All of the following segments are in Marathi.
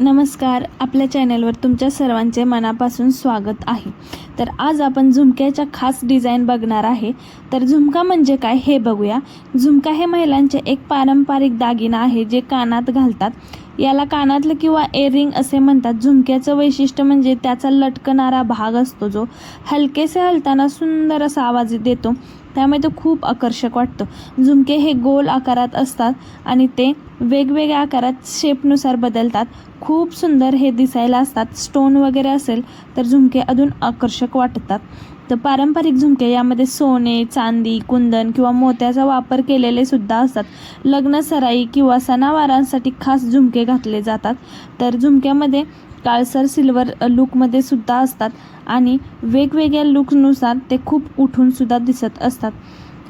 नमस्कार. आपल्या चॅनलवर तुमच्या सर्वांचे मनापासून स्वागत आहे. तर आज आपण झुमक्याच्या खास डिझाईन बघणार आहे. तर झुमका म्हणजे काय हे बघूया. झुमका हे महिलांचे एक पारंपरिक दागिना आहे जे कानात घालतात. याला कानातलं किंवा एअरिंग असे म्हणतात. झुमक्याचं वैशिष्ट्य म्हणजे त्याचा लटकणारा भाग असतो जो हलकेसे हलताना सुंदर असा आवाज देतो. त्यामुळे तो खूप आकर्षक वाटतो. झुमके हे गोल आकारात असतात आणि ते वेगवेगळ्या आकारात शेपनुसार बदलतात. खूप सुंदर हे दिसायला असतात. स्टोन वगैरे असेल तर झुमके अजून आकर्षक वाटतात. तर पारंपरिक झुमके यामध्ये सोने चांदी कुंदन किंवा मोत्याचा वापर केलेले सुद्धा असतात. लग्न सराई किंवा सणावारांसाठी खास झुमके घातले जातात. तर झुमक्यामध्ये काळसर सिल्वर लुकमध्ये सुद्धा असतात आणि वेगवेगळ्या लुकनुसार ते खूप उठून सुद्धा दिसत असतात.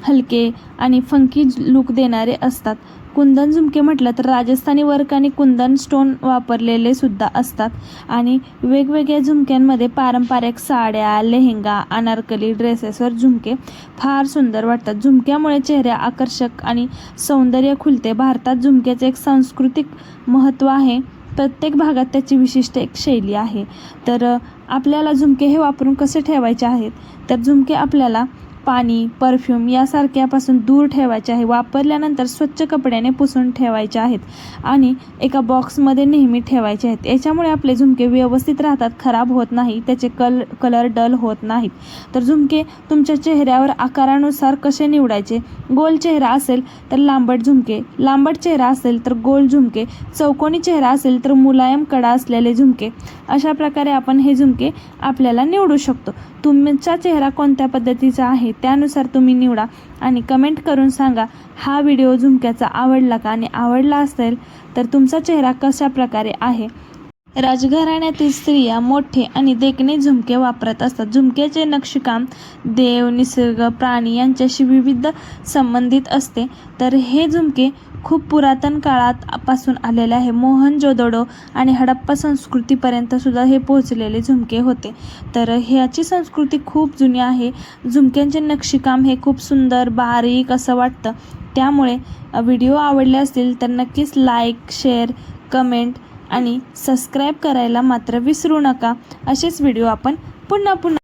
हलके आणि फंकी लुक देणारे असतात. कुंदन झुमके म्हटलं तर राजस्थानी वर्क आणि कुंदन स्टोन वापरलेले सुद्धा असतात. आणि वेगवेगळ्या झुमक्यांमध्ये पारंपरिक साड्या लेहंगा अनारकली ड्रेसेसवर झुमके फार सुंदर वाटतात. झुमक्यामुळे चेहऱ्या आकर्षक आणि सौंदर्य खुलते. भारतात झुमक्याचे एक सांस्कृतिक महत्त्व आहे. प्रत्येक भागात त्याची विशिष्ट एक शैली आहे. तर आपल्याला झुमके हे वापरून कसे ठेवायचे आहेत? तर झुमके आपल्याला पाणी परफ्यूम यासारख्यापासून दूर ठेवायचे आहे. वापरल्यानंतर स्वच्छ कपड्याने पुसून ठेवायचे आहेत आणि एका बॉक्समध्ये नेहमी ठेवायचे आहेत. याच्यामुळे आपले झुमके व्यवस्थित राहतात खराब होत नाही त्याचे कल कलर डल होत नाहीत. तर झुमके तुमच्या चेहऱ्यावर आकारानुसार कसे निवडायचे? गोल चेहरा असेल तर लांबट झुमके लांबट चेहरा असेल तर गोल झुमके चौकोनी चेहरा असेल तर मुलायम कडा असलेले झुमके. अशा प्रकारे आपण हे झुमके आपल्याला निवडू शकतो. तुमचा चेहरा कोणत्या पद्धतीचा आहे? त्यानुसार तुम्ही निवडा आणि कमेंट करून सांगा हा व्हिडिओ झुमक्याचा आवडला का? आणि आवडला असेल तर तुमचा चेहरा कशा प्रकारे आहे? राजघराण्यातील स्त्रिया मोठे आणि देखणे झुमके वापरत असतात. झुमक्याचे नक्षीकाम देव निसर्ग प्राणी यांच्याशी विविध संबंधित असते. तर हे झुमके खूप पुरातन काळात पासून आलेले आहे. मोहनजोदडो आणि हडप्पा संस्कृतीपर्यंत सुद्धा हे पोहोचलेले झुमके होते. तर ह्याची संस्कृती खूप जुनी आहे. झुमक्यांचे नक्षीकाम हे खूप सुंदर बारीक असं वाटतं. त्यामुळे व्हिडिओ आवडले असतील तर नक्कीच लाईक शेअर कमेंट आणि सबस्क्राईब करायला मात्र विसरू नका. असेच व्हिडिओ आपण पुन्हा पुन्हा